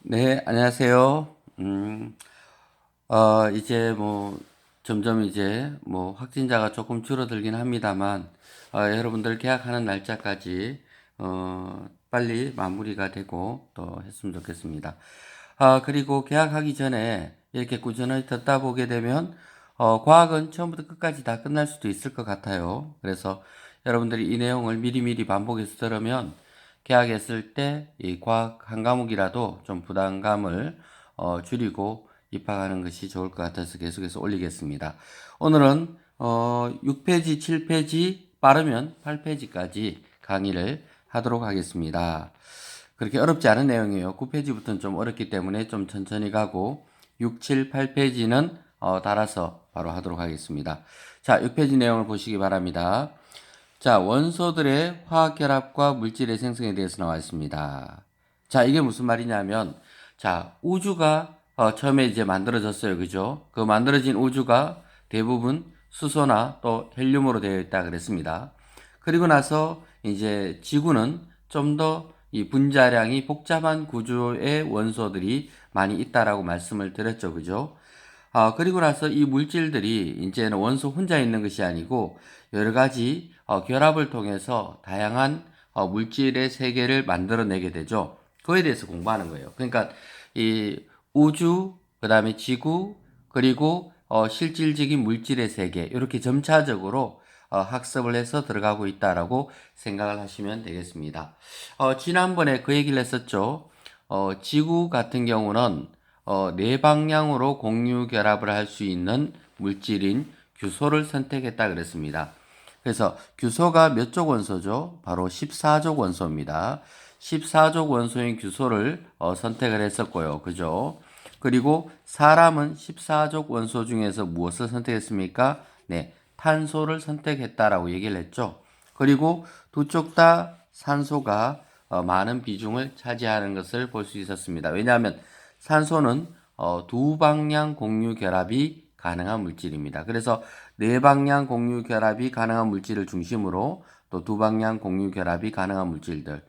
네, 안녕하세요. 음, 어, 이제 뭐, 점점 이제 뭐, 확진자가 조금 줄어들긴 합니다만, 어, 여러분들 계약하는 날짜까지, 어, 빨리 마무리가 되고 또 했으면 좋겠습니다. 아, 그리고 계약하기 전에 이렇게 꾸준히 듣다 보게 되면, 어, 과학은 처음부터 끝까지 다 끝날 수도 있을 것 같아요. 그래서 여러분들이 이 내용을 미리미리 반복해서 들으면, 계약했을 때 이 과학 한 과목이라도 좀 부담감을 어, 줄이고 입학하는 것이 좋을 것 같아서 계속해서 올리겠습니다. 오늘은 어, 6페이지, 7페이지, 빠르면 8페이지까지 강의를 하도록 하겠습니다. 그렇게 어렵지 않은 내용이에요. 9페이지부터는 좀 어렵기 때문에 좀 천천히 가고 6, 7, 8페이지는 어, 달아서 바로 하도록 하겠습니다. 자, 6페이지 내용을 보시기 바랍니다. 자, 원소들의 화학 결합과 물질의 생성에 대해서 나와 있습니다. 자, 이게 무슨 말이냐면, 자, 우주가 어, 처음에 이제 만들어졌어요. 그죠? 그 만들어진 우주가 대부분 수소나 또 헬륨으로 되어 있다 그랬습니다. 그리고 나서 이제 지구는 좀 더 이 분자량이 복잡한 구조의 원소들이 많이 있다라고 말씀을 드렸죠. 그죠? 아, 그리고 나서 이 물질들이 이제는 원소 혼자 있는 것이 아니고 여러 가지 어, 결합을 통해서 다양한 어, 물질의 세계를 만들어내게 되죠. 그에 대해서 공부하는 거예요. 그러니까 이 우주, 그 다음에 지구, 그리고 어, 실질적인 물질의 세계 이렇게 점차적으로 어, 학습을 해서 들어가고 있다라고 생각을 하시면 되겠습니다. 어, 지난번에 그 얘기를 했었죠. 어, 지구 같은 경우는 어, 네 방향으로 공유 결합을 할 수 있는 물질인 규소를 선택했다 그랬습니다. 그래서 규소가 몇 족 원소죠? 바로 14족 원소입니다. 14족 원소인 규소를 어, 선택을 했었고요. 그죠? 그리고 사람은 14족 원소 중에서 무엇을 선택했습니까? 네, 탄소를 선택했다라고 얘기를 했죠. 그리고 두 쪽 다 산소가 어, 많은 비중을 차지하는 것을 볼 수 있었습니다. 왜냐하면 산소는 어, 두 방향 공유 결합이 가능한 물질입니다. 그래서 네 방향 공유 결합이 가능한 물질을 중심으로 또 두 방향 공유 결합이 가능한 물질들.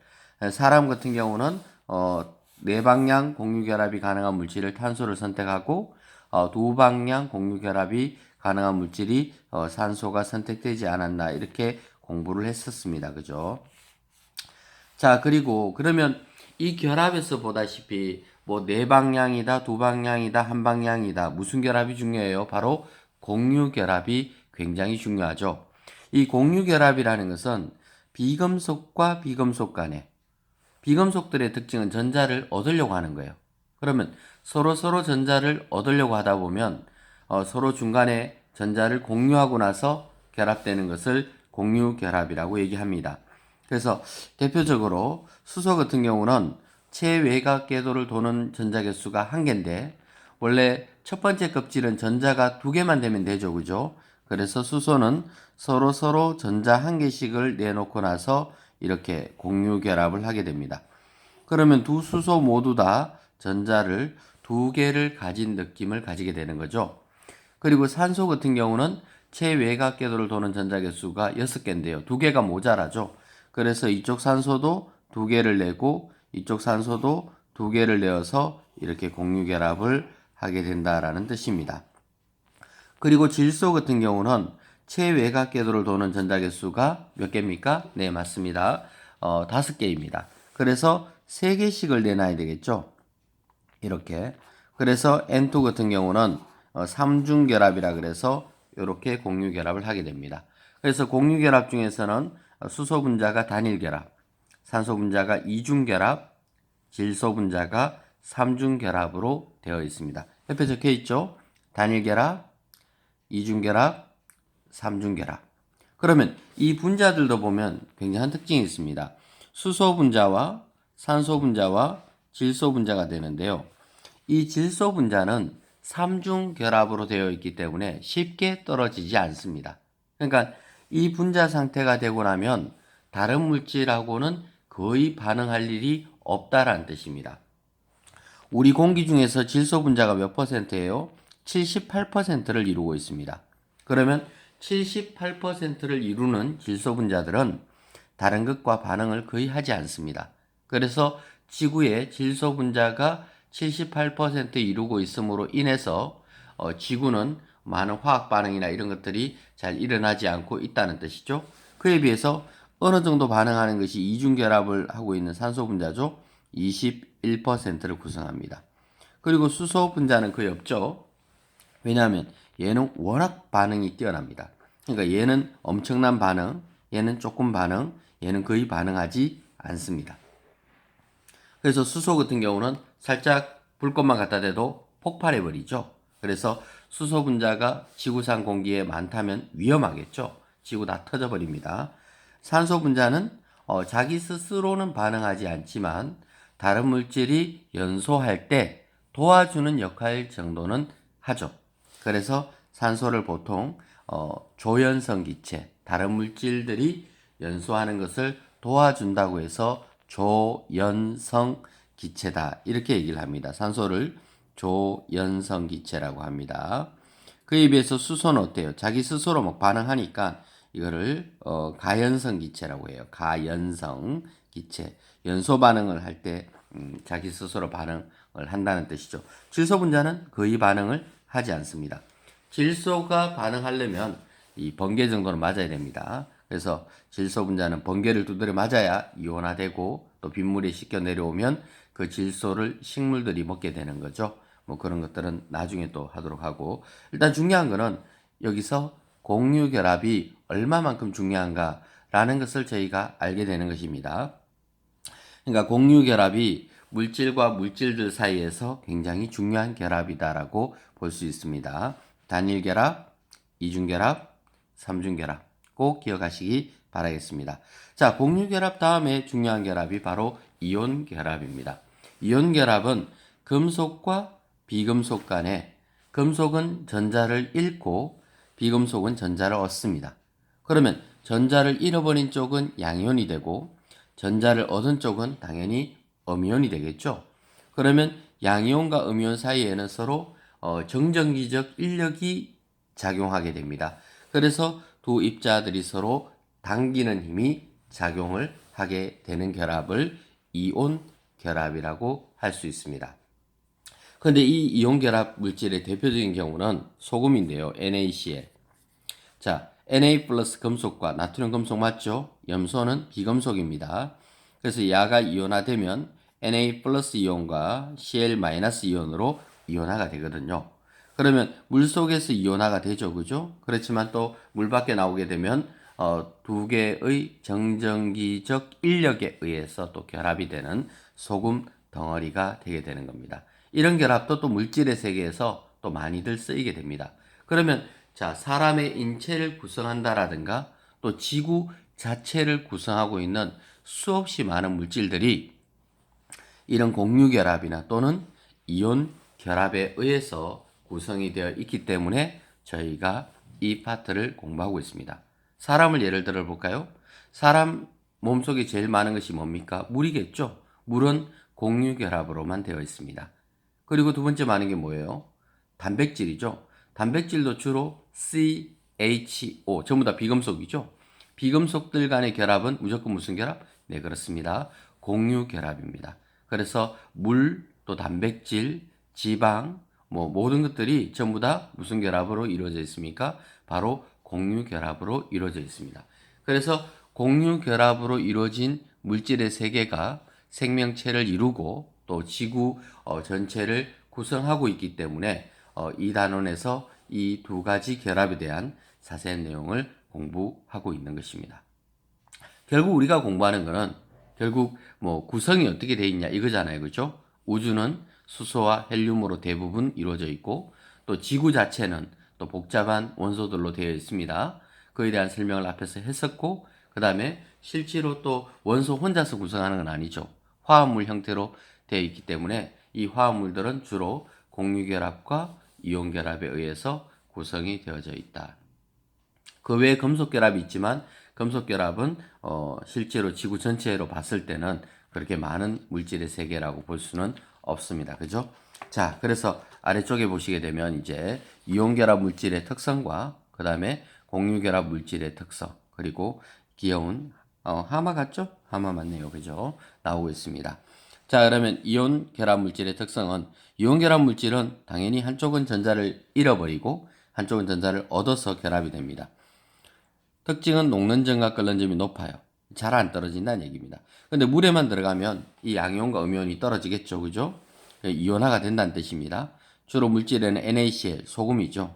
사람 같은 경우는 어, 네 방향 공유 결합이 가능한 물질을 탄소를 선택하고 어, 두 방향 공유 결합이 가능한 물질이 어, 산소가 선택되지 않았나 이렇게 공부를 했었습니다. 그죠? 자, 그리고 그러면 이 결합에서 보다시피 뭐 네 방향이다, 두 방향이다, 한 방향이다. 무슨 결합이 중요해요? 바로 공유 결합이 굉장히 중요하죠. 이 공유 결합이라는 것은 비금속과 비금속 간에 비금속들의 특징은 전자를 얻으려고 하는 거예요. 그러면 서로 서로 전자를 얻으려고 하다 보면 어, 서로 중간에 전자를 공유하고 나서 결합되는 것을 공유 결합이라고 얘기합니다. 그래서 대표적으로 수소 같은 경우는 체외곽 궤도를 도는 전자 개수가 한 개인데 원래 첫 번째 껍질은 전자가 두 개만 되면 되죠, 그죠? 그래서 수소는 서로 서로 전자 한 개씩을 내놓고 나서 이렇게 공유 결합을 하게 됩니다. 그러면 두 수소 모두 다 전자를 두 개를 가진 느낌을 가지게 되는 거죠. 그리고 산소 같은 경우는 체외곽 궤도를 도는 전자 개수가 6개인데요. 두 개가 모자라죠. 그래서 이쪽 산소도 두 개를 내고 이쪽 산소도 두 개를 내어서 이렇게 공유 결합을 하게 된다라는 뜻입니다. 그리고 질소 같은 경우는 체외곽 궤도를 도는 전자 개수가 몇 개입니까? 네, 맞습니다. 어, 다섯 개입니다. 그래서 세 개씩을 내놔야 되겠죠. 이렇게. 그래서 N2 같은 경우는 어, 삼중 결합이라 그래서 이렇게 공유 결합을 하게 됩니다. 그래서 공유 결합 중에서는 수소 분자가 단일 결합, 산소 분자가 이중 결합, 질소 분자가 삼중 결합으로 되어 있습니다. 옆에 적혀 있죠? 단일 결합, 이중 결합, 삼중 결합. 그러면 이 분자들도 보면 굉장한 특징이 있습니다. 수소 분자와 산소 분자와 질소 분자가 되는데요. 이 질소 분자는 삼중 결합으로 되어 있기 때문에 쉽게 떨어지지 않습니다. 그러니까 이 분자 상태가 되고 나면 다른 물질하고는 거의 반응할 일이 없다라는 뜻입니다. 우리 공기 중에서 질소 분자가 몇 퍼센트예요? 78%를 이루고 있습니다. 그러면 78%를 이루는 질소 분자들은 다른 것과 반응을 거의 하지 않습니다. 그래서 지구에 질소 분자가 78% 이루고 있음으로 인해서 어, 지구는 많은 화학 반응이나 이런 것들이 잘 일어나지 않고 있다는 뜻이죠. 그에 비해서 어느 정도 반응하는 것이 이중 결합을 하고 있는 산소 분자죠. 21% 를 구성합니다. 그리고 수소 분자는 거의 없죠. 왜냐하면 얘는 워낙 반응이 뛰어납니다. 그러니까 얘는 엄청난 반응, 얘는 조금 반응, 얘는 거의 반응하지 않습니다. 그래서 수소 같은 경우는 살짝 불꽃만 갖다 대도 폭발해 버리죠. 그래서 수소 분자가 지구상 공기에 많다면 위험하겠죠. 지구 다 터져 버립니다. 산소 분자는 어, 자기 스스로는 반응하지 않지만 다른 물질이 연소할 때 도와주는 역할 정도는 하죠. 그래서 산소를 보통 어, 조연성 기체, 다른 물질들이 연소하는 것을 도와준다고 해서 조연성 기체다 이렇게 얘기를 합니다. 산소를 조연성 기체라고 합니다. 그에 비해서 수소는 어때요? 자기 스스로 막 반응하니까 이거를 어, 가연성 기체라고 해요. 가연성 기체. 연소 반응을 할때 음, 자기 스스로 반응을 한다는 뜻이죠. 질소 분자는 거의 반응을 하지 않습니다. 질소가 반응하려면 이 번개 정도는 맞아야 됩니다. 그래서 질소 분자는 번개를 두드려 맞아야 이온화되고 또 빗물이 씻겨 내려오면 그 질소를 식물들이 먹게 되는 거죠. 뭐 그런 것들은 나중에 또 하도록 하고 일단 중요한 거는 여기서 공유 결합이 얼마만큼 중요한가라는 것을 저희가 알게 되는 것입니다. 그러니까 공유 결합이 물질과 물질들 사이에서 굉장히 중요한 결합이다라고 볼 수 있습니다. 단일 결합, 이중 결합, 삼중 결합 꼭 기억하시기 바라겠습니다. 자, 공유 결합 다음에 중요한 결합이 바로 이온 결합입니다. 이온 결합은 금속과 비금속 간에 금속은 전자를 잃고 비금속은 전자를 얻습니다. 그러면 전자를 잃어버린 쪽은 양이온이 되고 전자를 얻은 쪽은 당연히 음이온이 되겠죠. 그러면 양이온과 음이온 사이에는 서로 어, 정전기적 인력이 작용하게 됩니다. 그래서 두 입자들이 서로 당기는 힘이 작용을 하게 되는 결합을 이온 결합이라고 할 수 있습니다. 그런데 이 이온 결합 물질의 대표적인 경우는 소금인데요. NaCl. 자, Na 플러스 금속과 나트륨 금속 맞죠? 염소는 비금속입니다. 그래서 야가 이온화되면 Na 플러스 이온과 Cl 마이너스 이온으로 이온화가 되거든요. 그러면 물 속에서 이온화가 되죠, 그죠? 그렇지만 또 물 밖에 나오게 되면 어, 두 개의 정전기적 인력에 의해서 또 결합이 되는 소금 덩어리가 되게 되는 겁니다. 이런 결합도 또 물질의 세계에서 또 많이들 쓰이게 됩니다. 그러면 자 사람의 인체를 구성한다라든가 또 지구 자체를 구성하고 있는 수없이 많은 물질들이 이런 공유 결합이나 또는 이온 결합에 의해서 구성이 되어 있기 때문에 저희가 이 파트를 공부하고 있습니다. 사람을 예를 들어 볼까요? 사람 몸속에 제일 많은 것이 뭡니까? 물이겠죠. 물은 공유 결합으로만 되어 있습니다. 그리고 두 번째 많은 게 뭐예요? 단백질이죠. 단백질도 주로 CHO 전부 다 비금속이죠. 비금속들 간의 결합은 무조건 무슨 결합? 네, 그렇습니다. 공유 결합입니다. 그래서 물, 또 단백질, 지방, 뭐 모든 것들이 전부 다 무슨 결합으로 이루어져 있습니까? 바로 공유 결합으로 이루어져 있습니다. 그래서 공유 결합으로 이루어진 물질의 세계가 생명체를 이루고 또 지구 어, 전체를 구성하고 있기 때문에 어, 이 단원에서 이 두 가지 결합에 대한 자세한 내용을 공부하고 있는 것입니다. 결국 우리가 공부하는 것은 결국 뭐 구성이 어떻게 돼 있냐 이거잖아요. 그죠? 우주는 수소와 헬륨으로 대부분 이루어져 있고 또 지구 자체는 또 복잡한 원소들로 되어 있습니다. 그에 대한 설명을 앞에서 했었고 그 다음에 실제로 또 원소 혼자서 구성하는 건 아니죠. 화합물 형태로 되어 있기 때문에 이 화합물들은 주로 공유결합과 이온결합에 의해서 구성이 되어져 있다. 그 외에 금속결합이 있지만 금속결합은 어, 실제로 지구 전체로 봤을 때는 그렇게 많은 물질의 세계라고 볼 수는 없습니다. 그죠? 자, 그래서 아래쪽에 보시게 되면 이제 이온결합 물질의 특성과 그 다음에 공유결합 물질의 특성 그리고 귀여운 어, 하마 같죠? 하마 맞네요. 그죠? 나오고 있습니다. 자, 그러면 이온 결합 물질의 특성은 이온 결합 물질은 당연히 한쪽은 전자를 잃어버리고 한쪽은 전자를 얻어서 결합이 됩니다. 특징은 녹는 점과 끓는 점이 높아요. 잘 안 떨어진다는 얘기입니다. 근데 물에만 들어가면 이 양이온과 음이온이 떨어지겠죠. 그죠? 이온화가 된다는 뜻입니다. 주로 물질에는 NaCl, 소금이죠.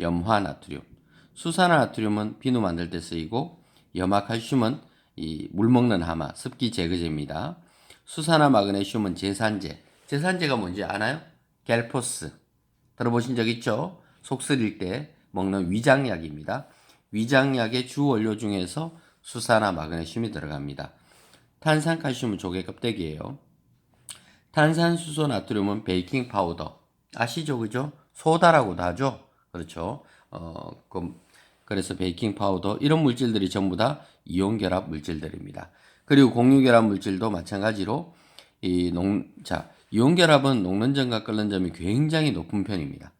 염화 나트륨. 수산화 나트륨은 비누 만들 때 쓰이고 염화 칼슘은 이 물 먹는 하마, 습기 제거제입니다. 수산화 마그네슘은 제산제. 제산제가 뭔지 아나요? 갤포스. 들어보신 적 있죠? 속 쓰릴 때 먹는 위장약입니다. 위장약의 주 원료 중에서 수산화 마그네슘이 들어갑니다. 탄산 칼슘은 조개 껍데기예요. 탄산수소 나트륨은 베이킹 파우더. 아시죠? 그죠? 소다라고도 하죠? 그렇죠. 어, 그, 그래서 베이킹 파우더 이런 물질들이 전부 다 이온 결합 물질들입니다. 그리고 공유 결합 물질도 마찬가지로 이 녹, 자, 이온 결합은 녹는 점과 끓는 점이 굉장히 높은 편입니다.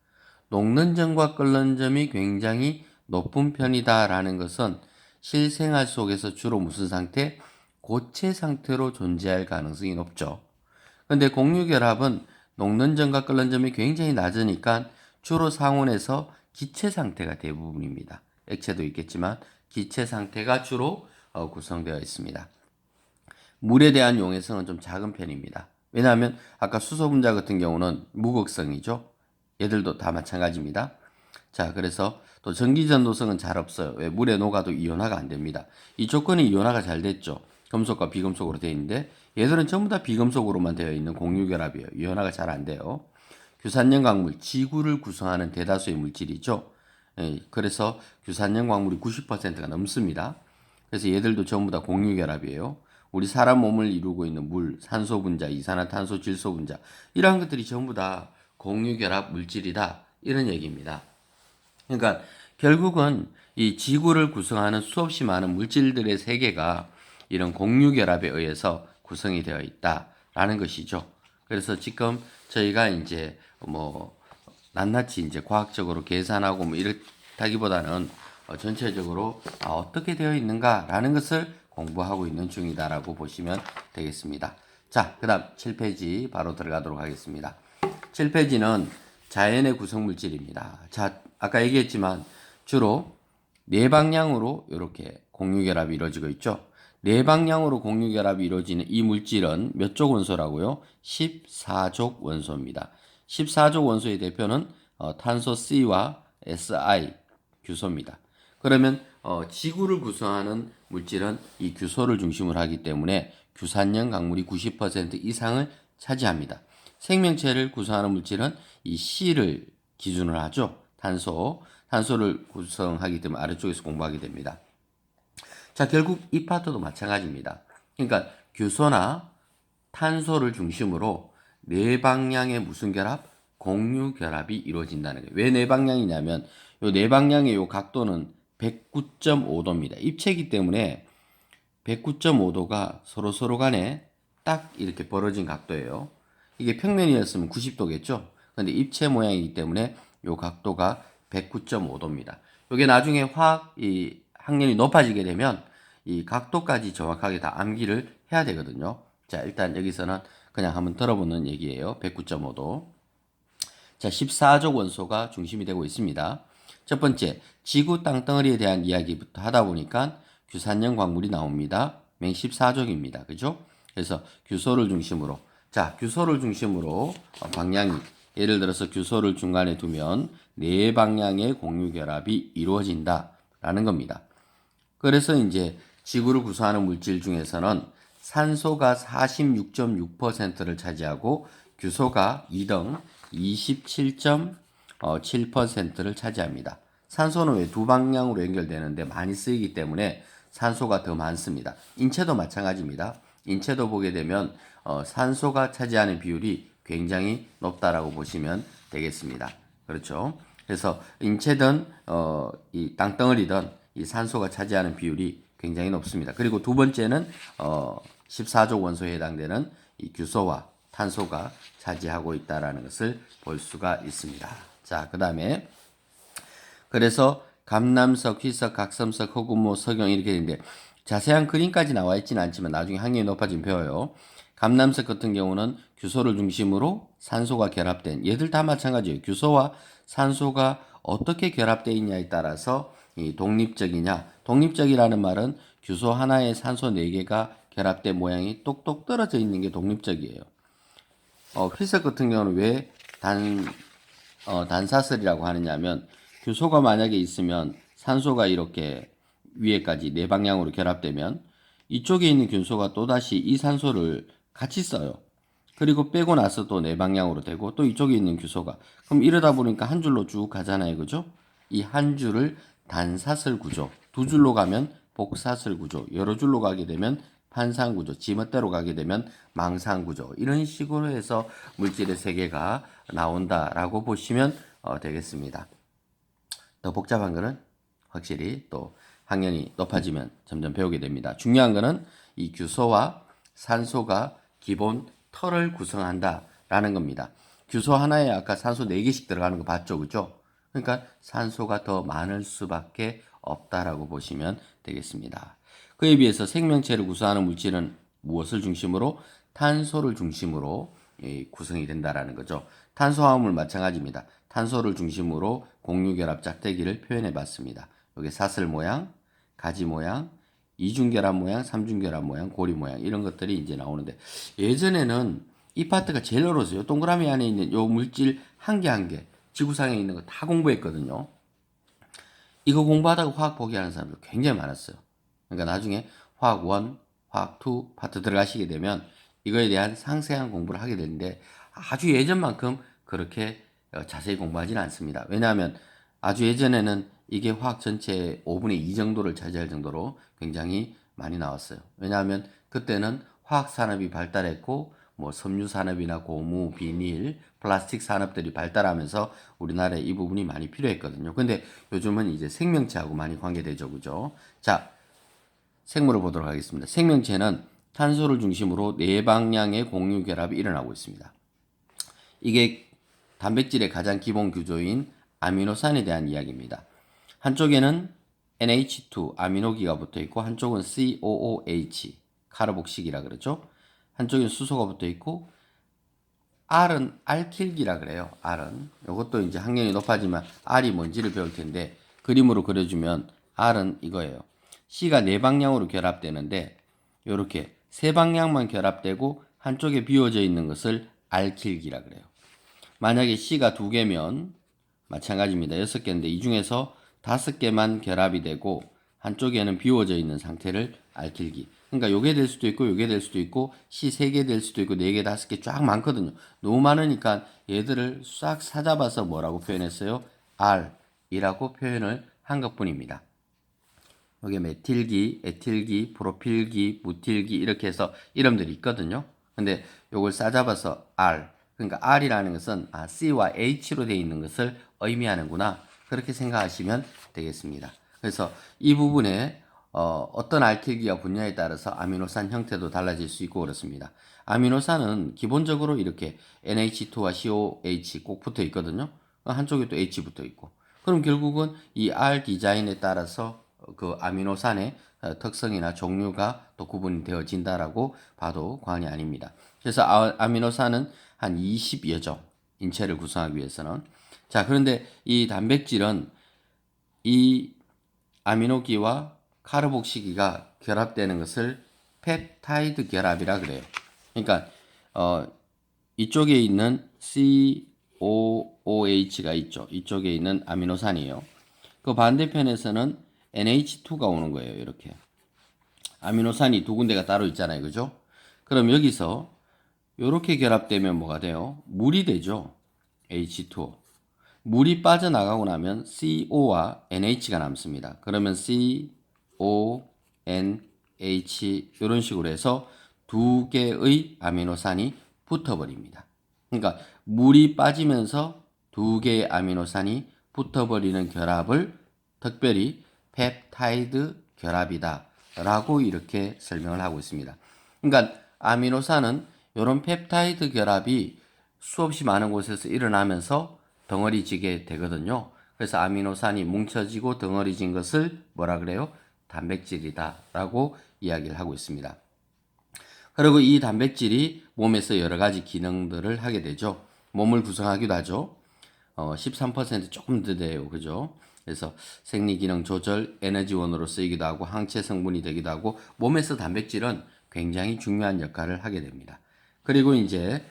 녹는 점과 끓는 점이 굉장히 높은 편이다 라는 것은 실생활 속에서 주로 무슨 상태? 고체 상태로 존재할 가능성이 높죠. 근데 공유결합은 녹는 점과 끓는 점이 굉장히 낮으니까 주로 상온에서 기체 상태가 대부분입니다. 액체도 있겠지만 기체 상태가 주로 어, 구성되어 있습니다. 물에 대한 용해성은 좀 작은 편입니다. 왜냐하면 아까 수소 분자 같은 경우는 무극성이죠. 얘들도 다 마찬가지입니다. 자, 그래서 또 전기 전도성은 잘 없어요. 왜 물에 녹아도 이온화가 안 됩니다. 이 조건이 이온화가 잘 됐죠. 금속과 비금속으로 되어 있는데 얘들은 전부 다 비금속으로만 되어 있는 공유결합이에요. 이온화가 잘 안 돼요. 규산염 광물, 지구를 구성하는 대다수의 물질이죠. 예, 그래서 규산염 광물이 90%가 넘습니다. 그래서 얘들도 전부 다 공유결합이에요. 우리 사람 몸을 이루고 있는 물, 산소 분자, 이산화탄소, 질소 분자 이러한 것들이 전부 다 공유결합 물질이다 이런 얘기입니다. 그러니까 결국은 이 지구를 구성하는 수없이 많은 물질들의 세계가 이런 공유결합에 의해서 구성이 되어 있다라는 것이죠. 그래서 지금 저희가 이제 뭐 낱낱이 이제 과학적으로 계산하고 뭐 이렇다기보다는 어, 전체적으로 아, 어떻게 되어 있는가라는 것을 공부하고 있는 중이다라고 보시면 되겠습니다. 자, 그 다음 7페이지 바로 들어가도록 하겠습니다. 7페이지는 자연의 구성물질입니다. 자, 아까 얘기했지만 주로 네 방향으로 이렇게 공유결합이 이루어지고 있죠. 네 방향으로 공유결합이 이루어지는 이 물질은 몇 족 원소라고요? 14족 원소입니다. 14족 원소의 대표는 어, 탄소 C와 Si 규소입니다. 그러면 어, 지구를 구성하는 물질은 이 규소를 중심으로 하기 때문에 규산염 강물이 90% 이상을 차지합니다. 생명체를 구성하는 물질은 이 C를 기준으로 하죠. 탄소, 탄소를 구성하기 때문에 아래쪽에서 공부하게 됩니다. 자, 결국 이 파트도 마찬가지입니다. 그러니까 규소나 탄소를 중심으로 네 방향의 무슨 결합? 공유 결합이 이루어진다는 거예요. 왜 네 방향이냐면 요 네 방향의 요 각도는 109.5도입니다. 입체이기 때문에 109.5도가 서로 서로 간에 딱 이렇게 벌어진 각도예요. 이게 평면이었으면 90도겠죠. 근데 입체 모양이기 때문에 요 각도가 109.5도입니다. 요게 나중에 화학 이 학년이 높아지게 되면 이 각도까지 정확하게 다 암기를 해야 되거든요. 자, 일단 여기서는 그냥 한번 들어보는 얘기예요. 109.5도. 자, 14족 원소가 중심이 되고 있습니다. 첫 번째, 지구 땅덩어리에 대한 이야기부터 하다 보니까 규산염 광물이 나옵니다. 맹 14족입니다. 그죠? 그래서 규소를 중심으로 자, 규소를 중심으로 어, 방향이 예를 들어서 규소를 중간에 두면 네 방향의 공유 결합이 이루어진다라는 겁니다. 그래서 이제 지구를 구성하는 물질 중에서는 산소가 46.6%를 차지하고 규소가 2등 27.7%를 차지합니다. 산소는 왜 두 방향으로 연결되는데 많이 쓰이기 때문에 산소가 더 많습니다. 인체도 마찬가지입니다. 인체도 보게 되면 어, 산소가 차지하는 비율이 굉장히 높다라고 보시면 되겠습니다. 그렇죠? 그래서 인체든 어, 이 땅덩어리든 이 산소가 차지하는 비율이 굉장히 높습니다. 그리고 두 번째는 어, 14족 원소에 해당되는 이 규소와 탄소가 차지하고 있다라는 것을 볼 수가 있습니다. 자, 그다음에 그래서 감남석, 휘석, 각섬석, 허구모, 석영 이렇게 되는데 자세한 그림까지 나와 있지는 않지만 나중에 학년이 높아지면 배워요. 감남색 같은 경우는 규소를 중심으로 산소가 결합된 얘들 다 마찬가지예요. 규소와 산소가 어떻게 결합되어 있냐에 따라서 이 독립적이냐. 독립적이라는 말은 규소 하나에 산소 4개가 결합된 모양이 똑똑 떨어져 있는 게 독립적이에요. 어, 회색 같은 경우는 왜 단, 어, 단사슬이라고 하느냐면 규소가 만약에 있으면 산소가 이렇게 위에까지 네 방향으로 결합되면 이쪽에 있는 균소가 또다시 이 산소를 같이 써요. 그리고 빼고 나서 또네 방향으로 되고 또 이쪽에 있는 규소가 그럼 이러다 보니까 한 줄로 쭉 가잖아요. 그죠? 이 한 줄을 단사슬 구조, 두 줄로 가면 복사슬 구조, 여러 줄로 가게 되면 판상 구조, 지멋대로 가게 되면 망상 구조 이런 식으로 해서 물질의 세계가 나온다라고 보시면 어, 되겠습니다. 더 복잡한 거는 확실히 또 학년이 높아지면 점점 배우게 됩니다. 중요한 거는 이 규소와 산소가 기본 털을 구성한다 라는 겁니다. 규소 하나에 아까 산소 4개씩 들어가는 거 봤죠? 그죠? 그러니까 산소가 더 많을 수밖에 없다라고 보시면 되겠습니다. 그에 비해서 생명체를 구성하는 물질은 무엇을 중심으로? 탄소를 중심으로 이, 구성이 된다라는 거죠. 탄소화합물 마찬가지입니다. 탄소를 중심으로 공유결합 짝대기를 표현해 봤습니다. 여기 사슬 모양, 가지 모양, 이중결합 모양, 삼중결합 모양, 고리 모양 이런 것들이 이제 나오는데 예전에는 이 파트가 제일 어려웠어요. 동그라미 안에 있는 요 물질 한 개 한 개, 지구상에 있는 거 다 공부했거든요. 이거 공부하다가 화학 포기하는 사람들 굉장히 많았어요. 그러니까 나중에 화학 1, 화학 2 파트 들어가시게 되면 이거에 대한 상세한 공부를 하게 되는데 아주 예전만큼 그렇게 어, 자세히 공부하지는 않습니다. 왜냐하면 아주 예전에는 이게 화학 전체의 5분의 2 정도를 차지할 정도로 굉장히 많이 나왔어요. 왜냐하면 그때는 화학 산업이 발달했고 뭐 섬유 산업이나 고무, 비닐, 플라스틱 산업들이 발달하면서 우리나라에 이 부분이 많이 필요했거든요. 근데 요즘은 이제 생명체하고 많이 관계되죠. 그죠? 자, 생물을 보도록 하겠습니다. 생명체는 탄소를 중심으로 네 방향의 공유 결합이 일어나고 있습니다. 이게 단백질의 가장 기본 구조인 아미노산에 대한 이야기입니다. 한쪽에는 NH2 아미노기가 붙어 있고 한쪽은 COOH 카르복식이라 그러죠. 한쪽에 수소가 붙어 있고 R은 알킬기라 그래요. R은 이것도 이제 학년이 높아지면 R이 뭔지를 배울 텐데 그림으로 그려주면 R은 이거예요. C가 네 방향으로 결합되는데 이렇게 세 방향만 결합되고 한쪽에 비워져 있는 것을 알킬기라 그래요. 만약에 C가 두 개면 마찬가지입니다. 여섯 개인데 이 중에서 다섯 개만 결합이 되고 한쪽에는 비워져 있는 상태를 알킬기. 그러니까 요게 될 수도 있고 요게 될 수도 있고 C 세 개 될 수도 있고 네 개, 다섯 개 쫙 많거든요. 너무 많으니까 얘들을 싹 사잡아서 뭐라고 표현했어요? R이라고 표현을 한 것뿐입니다. 여기 메틸기, 에틸기, 프로필기, 무틸기 이렇게 해서 이름들이 있거든요. 근데 요걸 싸잡아서 R. 그러니까 R이라는 것은 아, C와 H로 되어 있는 것을 의미하는구나. 그렇게 생각하시면 되겠습니다. 그래서 이 부분에 어, 어떤 알킬기가 분야에 따라서 아미노산 형태도 달라질 수 있고 그렇습니다. 아미노산은 기본적으로 이렇게 NH2와 COH 꼭 붙어 있거든요. 한쪽에 또 H 붙어 있고. 그럼 결국은 이 R 디자인에 따라서 그 아미노산의 어, 특성이나 종류가 또 구분이 되어진다라고 봐도 과언이 아닙니다. 그래서 아, 아미노산은 한 20여 종 인체를 구성하기 위해서는 자 그런데 이 단백질은 이 아미노기와 카르복시기가 결합되는 것을 펩타이드 결합이라 그래요. 그러니까 어, 이쪽에 있는 COOH가 있죠. 이쪽에 있는 아미노산이에요. 그 반대편에서는 NH2가 오는 거예요. 이렇게 아미노산이 두 군데가 따로 있잖아요. 그죠? 그럼 여기서 이렇게 결합되면 뭐가 돼요? 물이 되죠. H2O. 물이 빠져나가고 나면 CO와 NH가 남습니다. 그러면 C, O, N, H 이런 식으로 해서 두 개의 아미노산이 붙어버립니다. 그러니까 물이 빠지면서 두 개의 아미노산이 붙어버리는 결합을 특별히 펩타이드 결합이다 라고 이렇게 설명을 하고 있습니다. 그러니까 아미노산은 이런 펩타이드 결합이 수없이 많은 곳에서 일어나면서 덩어리지게 되거든요. 그래서 아미노산이 뭉쳐지고 덩어리진 것을 뭐라 그래요? 단백질이다 라고 이야기를 하고 있습니다. 그리고 이 단백질이 몸에서 여러 가지 기능들을 하게 되죠. 몸을 구성하기도 하죠. 어, 13% 조금 더 돼요. 그죠? 그래서 생리 기능 조절, 에너지원으로 쓰이기도 하고 항체 성분이 되기도 하고 몸에서 단백질은 굉장히 중요한 역할을 하게 됩니다. 그리고 이제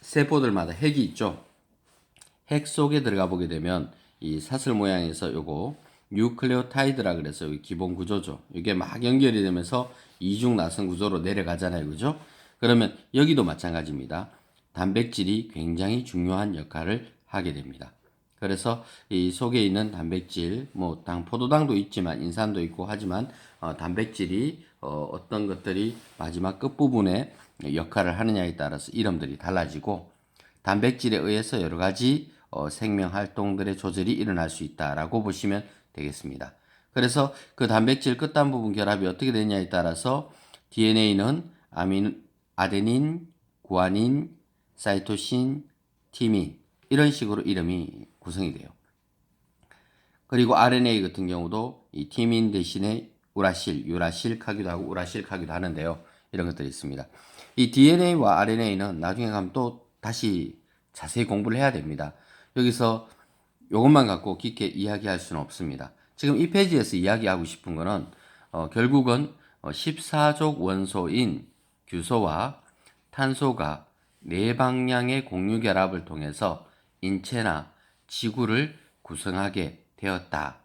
세포들마다 핵이 있죠. 핵 속에 들어가 보게 되면 이 사슬 모양에서 요거 뉴클레오타이드라 그래서 여기 기본 구조죠. 이게 막 연결이 되면서 이중 나선 구조로 내려가잖아요. 그죠? 그러면 여기도 마찬가지입니다. 단백질이 굉장히 중요한 역할을 하게 됩니다. 그래서 이 속에 있는 단백질, 뭐 당, 포도당도 있지만 인산도 있고 하지만 어, 단백질이 어, 어떤 것들이 마지막 끝 부분에 역할을 하느냐에 따라서 이름들이 달라지고 단백질에 의해서 여러 가지 어, 생명 활동들의 조절이 일어날 수 있다라고 보시면 되겠습니다. 그래서 그 단백질 끝단 부분 결합이 어떻게 되냐에 따라서 DNA는 아민, 아데닌, 구아닌, 사이토신, 티민 이런 식으로 이름이 구성이 돼요. 그리고 RNA 같은 경우도 이 티민 대신에 우라실, 유라실하기도 하고 우라실하기도 하는데요. 이런 것들이 있습니다. 이 DNA와 RNA는 나중에 가면 또 다시 자세히 공부를 해야 됩니다. 여기서 이것만 갖고 깊게 이야기할 수는 없습니다. 지금 이 페이지에서 이야기하고 싶은 거는 어, 결국은 어, 14족 원소인 규소와 탄소가 네 방향의 공유 결합을 통해서 인체나 지구를 구성하게 되었다.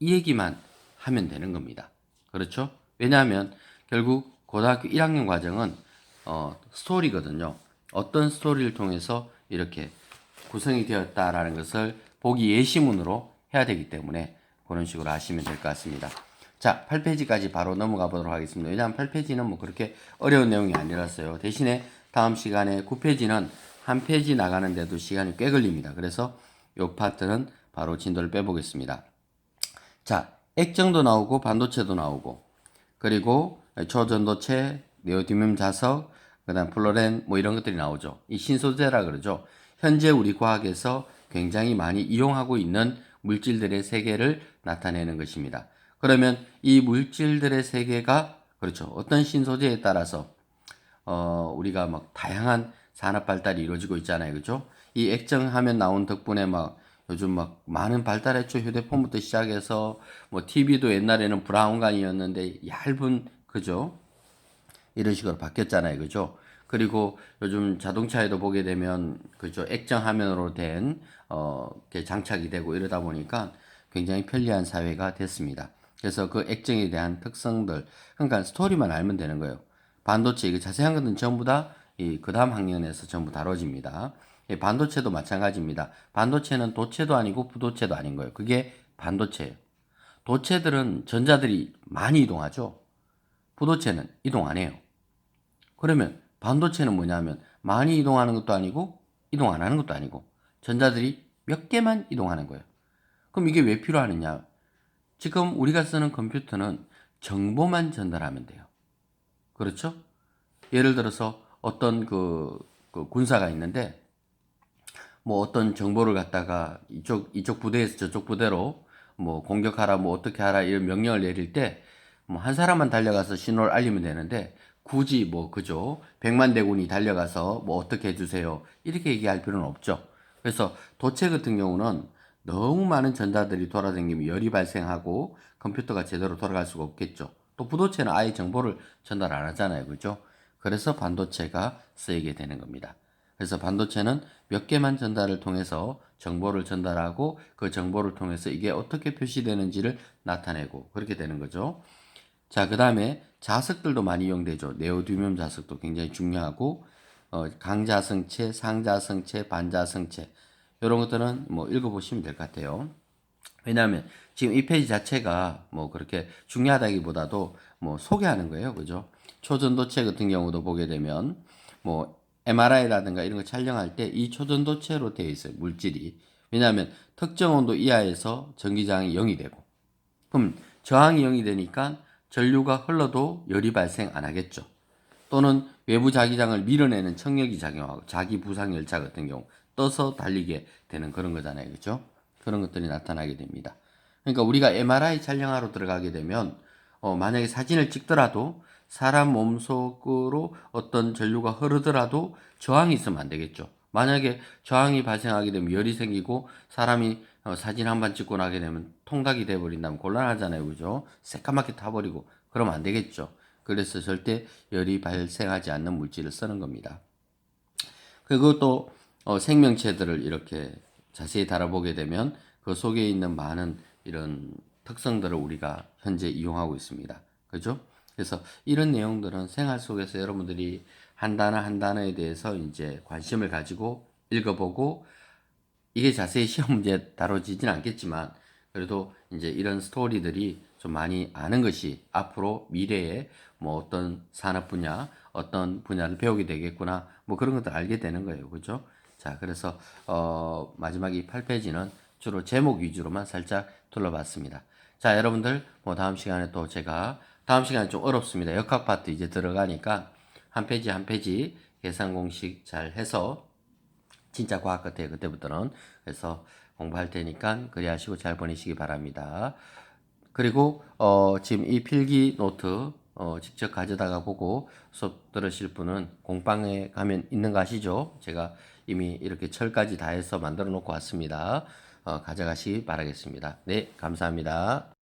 이 얘기만 하면 되는 겁니다. 그렇죠? 왜냐하면 결국 고등학교 1학년 과정은 어, 스토리거든요. 어떤 스토리를 통해서 이렇게 구성이 되었다라는 것을 보기 예시문으로 해야 되기 때문에 그런 식으로 하시면 될 것 같습니다. 자, 8페이지까지 바로 넘어가 보도록 하겠습니다. 왜냐하면 8페이지는 뭐 그렇게 어려운 내용이 아니라서요. 대신에 다음 시간에 9페이지는 한 페이지 나가는데도 시간이 꽤 걸립니다. 그래서 이 파트는 바로 진도를 빼보겠습니다. 자, 액정도 나오고 반도체도 나오고 그리고 초전도체, 네오디뮴 자석, 그다음 플로렌 뭐 이런 것들이 나오죠. 이 신소재라 그러죠. 현재 우리 과학에서 굉장히 많이 이용하고 있는 물질들의 세계를 나타내는 것입니다. 그러면 이 물질들의 세계가 그렇죠. 어떤 신소재에 따라서 어, 우리가 막 다양한 산업 발달이 이루어지고 있잖아요. 그죠? 이 액정하면 나온 덕분에 막 요즘 막 많은 발달했죠. 휴대폰부터 시작해서 뭐 TV도 옛날에는 브라운관이었는데 얇은 그죠? 이런 식으로 바뀌었잖아요. 그죠? 그리고 요즘 자동차에도 보게 되면 그죠? 액정 화면으로 된 어, 장착이 되고 이러다 보니까 굉장히 편리한 사회가 됐습니다. 그래서 그 액정에 대한 특성들 그러니까 스토리만 알면 되는 거예요. 반도체 이거 자세한 것은 전부 다 이 그다음 학년에서 전부 다뤄집니다. 이 반도체도 마찬가지입니다. 반도체는 도체도 아니고 부도체도 아닌 거예요. 그게 반도체예요. 도체들은 전자들이 많이 이동하죠. 부도체는 이동 안 해요. 그러면 반도체는 뭐냐면 많이 이동하는 것도 아니고 이동 안 하는 것도 아니고 전자들이 몇 개만 이동하는 거예요. 그럼 이게 왜 필요하느냐? 지금 우리가 쓰는 컴퓨터는 정보만 전달하면 돼요. 그렇죠? 예를 들어서 어떤 그, 그 군사가 있는데 뭐 어떤 정보를 갖다가 이쪽 이쪽 부대에서 저쪽 부대로 뭐 공격하라 뭐 어떻게 하라 이런 명령을 내릴 때 뭐 한 사람만 달려가서 신호를 알리면 되는데 굳이 뭐 그죠 백만 대군이 달려가서 뭐 어떻게 해주세요 이렇게 얘기할 필요는 없죠. 그래서 도체 같은 경우는 너무 많은 전자들이 돌아다니면 열이 발생하고 컴퓨터가 제대로 돌아갈 수가 없겠죠. 또 부도체는 아예 정보를 전달 안 하잖아요. 그죠? 그래서 반도체가 쓰이게 되는 겁니다. 그래서 반도체는 몇 개만 전달을 통해서 정보를 전달하고 그 정보를 통해서 이게 어떻게 표시되는지를 나타내고 그렇게 되는 거죠. 자, 그 다음에 자석들도 많이 이용되죠. 네오디뮴 자석도 굉장히 중요하고 어, 강자성체, 상자성체, 반자성체 이런 것들은 뭐 읽어보시면 될 것 같아요. 왜냐하면 지금 이 페이지 자체가 뭐 그렇게 중요하다기보다도 뭐 소개하는 거예요, 그죠? 초전도체 같은 경우도 보게 되면 뭐 MRI라든가 이런 거 촬영할 때 이 초전도체로 되어 있어요, 물질이. 왜냐하면 특정 온도 이하에서 전기장이 0이 되고, 그럼 저항이 0이 되니까 전류가 흘러도 열이 발생 안 하겠죠. 또는 외부 자기장을 밀어내는 청력이 작용하고 자기 부상 열차 같은 경우 떠서 달리게 되는 그런 거잖아요. 그죠? 그런 것들이 나타나게 됩니다. 그러니까 우리가 MRI 촬영하러 들어가게 되면 어, 만약에 사진을 찍더라도 사람 몸 속으로 어떤 전류가 흐르더라도 저항이 있으면 안 되겠죠. 만약에 저항이 발생하게 되면 열이 생기고 사람이 어, 사진 한 번 찍고 나게 되면 통닭이 돼버린다면 곤란하잖아요. 그죠? 새까맣게 타버리고 그러면 안 되겠죠. 그래서 절대 열이 발생하지 않는 물질을 쓰는 겁니다. 그리고 또 어, 생명체들을 이렇게 자세히 다뤄보게 되면 그 속에 있는 많은 이런 특성들을 우리가 현재 이용하고 있습니다. 그죠? 그래서 이런 내용들은 생활 속에서 여러분들이 한 단어 한 단어에 대해서 이제 관심을 가지고 읽어보고 이게 자세히 시험 문제에 다뤄지진 않겠지만 그래도 이제 이런 스토리들이 좀 많이 아는 것이 앞으로 미래에 뭐 어떤 산업 분야, 어떤 분야를 배우게 되겠구나 뭐 그런 것들 알게 되는 거예요. 그죠? 자, 그래서 어 마지막 이 8페이지는 주로 제목 위주로만 살짝 둘러봤습니다. 자, 여러분들 뭐 다음 시간에 또 제가 다음 시간에 좀 어렵습니다. 역학 파트 이제 들어가니까 한 페이지 한 페이지 계산 공식 잘 해서 진짜 과학 같아요. 그때부터는. 그래서 공부할 테니까 그리 하시고 잘 보내시기 바랍니다. 그리고 어, 지금 이 필기 노트 어, 직접 가져다가 보고 수업 들으실 분은 공방에 가면 있는 거 아시죠? 제가 이미 이렇게 철까지 다 해서 만들어 놓고 왔습니다. 어, 가져가시기 바라겠습니다. 네, 감사합니다.